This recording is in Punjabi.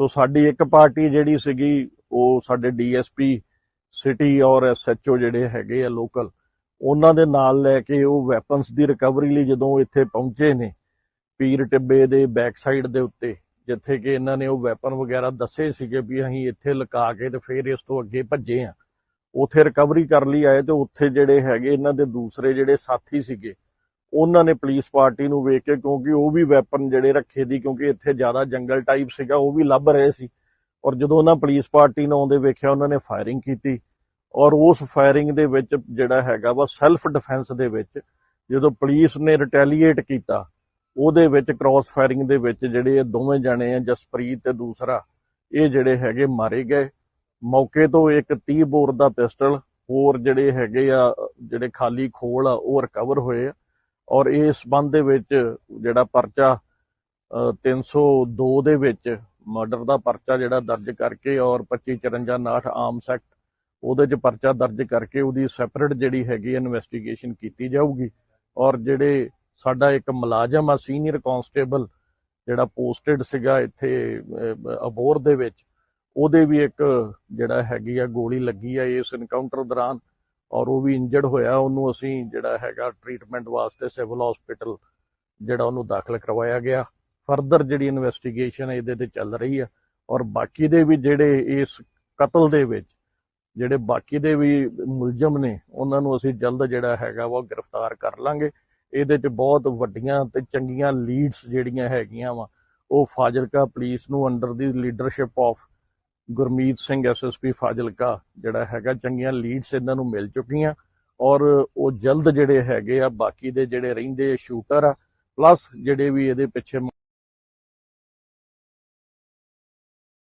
ਸੋ ਸਾਡੀ ਇੱਕ ਪਾਰਟੀ ਜਿਹੜੀ ਸੀਗੀ, ਉਹ ਸਾਡੇ ਡੀਐਸਪੀ, ਸਿਟੀ ਔਰ ਐਸਐਚਓ ਜਿਹੜੇ ਹੈਗੇ ਆ ਲੋਕਲ, ਉਹਨਾਂ ਦੇ ਨਾਲ ਲੈ ਕੇ ਉਹ ਵੈਪਨਸ ਦੀ ਰਿਕਵਰੀ ਲਈ ਜਦੋਂ ਇੱਥੇ ਪਹੁੰਚੇ ਨੇ, ਪੀਰ ਟਿੱਬੇ ਦੇ ਬੈਕ ਸਾਈਡ ਦੇ ਉੱਤੇ, ਜਿੱਥੇ ਕਿ ਇਹਨਾਂ ਨੇ ਉਹ ਵੈਪਨ ਵਗੈਰਾ ਦੱਸੇ ਸੀਗੇ ਵੀ ਅਸੀਂ ਇੱਥੇ ਲੁਕਾ ਕੇ ਤੇ ਫਿਰ ਇਸ ਤੋਂ ਅੱਗੇ ਭੱਜੇ ਆ। ਉਥੇ ਰਿਕਵਰੀ ਕਰ ਲਈ ਆਏ ਤੇ ਉੱਥੇ ਜਿਹੜੇ ਹੈਗੇ, ਇਹਨਾਂ ਦੇ ਦੂਸਰੇ ਜਿਹੜੇ ਸਾਥੀ ਸੀਗੇ ਉਹਨਾਂ ਨੇ ਪੁਲਿਸ ਪਾਰਟੀ ਨੂੰ ਵੇਖ ਕੇ, ਕਿਉਂਕਿ ਉਹ ਵੀ ਵੈਪਨ ਜਿਹੜੇ ਰੱਖੇ ਦੀ ਕਿਉਂਕਿ ਇੱਥੇ ਜ਼ਿਆਦਾ ਜੰਗਲ ਟਾਈਪ ਸੀਗਾ, ਉਹ ਵੀ ਲੱਭ ਰਹੇ ਸੀ। ਔਰ ਜਦੋਂ ਉਹਨਾਂ ਪੁਲਿਸ ਪਾਰਟੀ ਨੂੰ ਆਉਂਦੇ ਵੇਖਿਆ, ਉਹਨਾਂ ਨੇ ਫਾਇਰਿੰਗ ਕੀਤੀ। ਔਰ ਉਸ ਫਾਇਰਿੰਗ ਦੇ ਵਿੱਚ ਜਿਹੜਾ ਹੈਗਾ ਵਾ ਸੈਲਫ ਡਿਫੈਂਸ ਦੇ ਵਿੱਚ, ਜਦੋਂ ਪੁਲਿਸ ਨੇ ਰਿਟੈਲੀਏਟ ਕੀਤਾ, ਉਹਦੇ ਵਿੱਚ ਕ੍ਰਾਸ ਫਾਇਰਿੰਗ ਦੇ ਵਿੱਚ ਜਿਹੜੇ ਇਹ ਦੋਵੇਂ ਜਣੇ ਆ, ਜਸਪ੍ਰੀਤ ਤੇ ਦੂਸਰਾ, ਇਹ ਜਿਹੜੇ ਹੈਗੇ ਮਾਰੇ ਗਏ। ਮੌਕੇ ਤੋਂ ਇੱਕ 30 ਬੋਰ ਦਾ ਪਿਸਟਲ, ਹੋਰ ਜਿਹੜੇ ਹੈਗੇ ਆ, ਜਿਹੜੇ ਖਾਲੀ ਖੋਲ ਆ, ਉਹ ਰਿਕਵਰ ਹੋਏ ਆ। ਔਰ ਇਸ ਸੰਬੰਧ ਦੇ ਵਿੱਚ ਜਿਹੜਾ ਪਰਚਾ ਅ, 302 ਦੇ ਵਿੱਚ ਮਰਡਰ ਦਾ ਪਰਚਾ ਜਿਹੜਾ ਦਰਜ ਕਰਕੇ ਔਰ 2554 ਆਮ ਸੈਕਟ ਉਹਦੇ 'ਚ ਪਰਚਾ ਦਰਜ ਕਰਕੇ ਉਹਦੀ ਸੈਪਰੇਟ ਜਿਹੜੀ ਹੈਗੀ ਇਨਵੈਸਟੀਗੇਸ਼ਨ ਕੀਤੀ ਜਾਊਗੀ। ਔਰ ਜਿਹੜੇ ਸਾਡਾ ਇੱਕ ਮੁਲਾਜ਼ਮ ਆ ਸੀਨੀਅਰ ਕਾਂਸਟੇਬਲ ਜਿਹੜਾ ਪੋਸਟਡ ਸੀਗਾ ਇੱਥੇ ਅਬੋਰ ਦੇ ਵਿੱਚ ਉਹਦੇ ਵੀ ਇੱਕ ਜਿਹੜਾ ਹੈਗੀ ਆ ਗੋਲੀ ਲੱਗੀ ਆ ਇਸ ਇਨਕਾਊਂਟਰ ਦੌਰਾਨ। ਔਰ ਉਹ ਵੀ ਇੰਜਰਡ ਹੋਇਆ, ਉਹਨੂੰ ਅਸੀਂ ਜਿਹੜਾ ਹੈਗਾ ਟ੍ਰੀਟਮੈਂਟ ਵਾਸਤੇ ਸਿਵਲ ਹਸਪੀਟਲ ਜਿਹੜਾ ਉਹਨੂੰ ਦਾਖਲ ਕਰਵਾਇਆ ਗਿਆ। ਫਰਦਰ ਜਿਹੜੀ ਇਨਵੈਸਟੀਗੇਸ਼ਨ ਇਹਦੇ ਤੇ ਚੱਲ ਰਹੀ ਆ। ਔਰ ਬਾਕੀ ਦੇ ਵੀ ਜਿਹੜੇ ਇਸ ਕਤਲ ਦੇ ਵਿੱਚ, ਜਿਹੜੇ ਬਾਕੀ ਦੇ ਵੀ ਮੁਲਜ਼ਮ ਨੇ, ਉਹਨਾਂ ਨੂੰ ਅਸੀਂ ਜਲਦ ਜਿਹੜਾ ਹੈਗਾ ਵਾ ਉਹ ਗ੍ਰਿਫਤਾਰ ਕਰ ਲਾਂਗੇ। ਇਹਦੇ 'ਚ ਬਹੁਤ ਵੱਡੀਆਂ ਤੇ ਚੰਗੀਆਂ ਲੀਡਸ ਜਿਹੜੀਆਂ ਹੈਗੀਆਂ ਵਾ, ਉਹ ਫਾਜ਼ਿਲਕਾ ਪੁਲਿਸ ਨੂੰ under the leadership of Gurmeet Singh SSP Fazilka, ਜਿਹੜਾ ਹੈਗਾ, ਚੰਗੀਆਂ ਲੀਡਸ ਇਹਨਾਂ ਨੂੰ ਮਿਲ ਚੁੱਕੀਆਂ ਔਰ ਉਹ ਜਲਦ ਜਿਹੜੇ ਹੈਗੇ ਆ, ਬਾਕੀ ਦੇ ਜਿਹੜੇ ਰਹਿੰਦੇ ਸ਼ੂਟਰ ਆ ਪਲੱਸ ਜਿਹੜੇ ਵੀ ਇਹਦੇ ਪਿੱਛੇ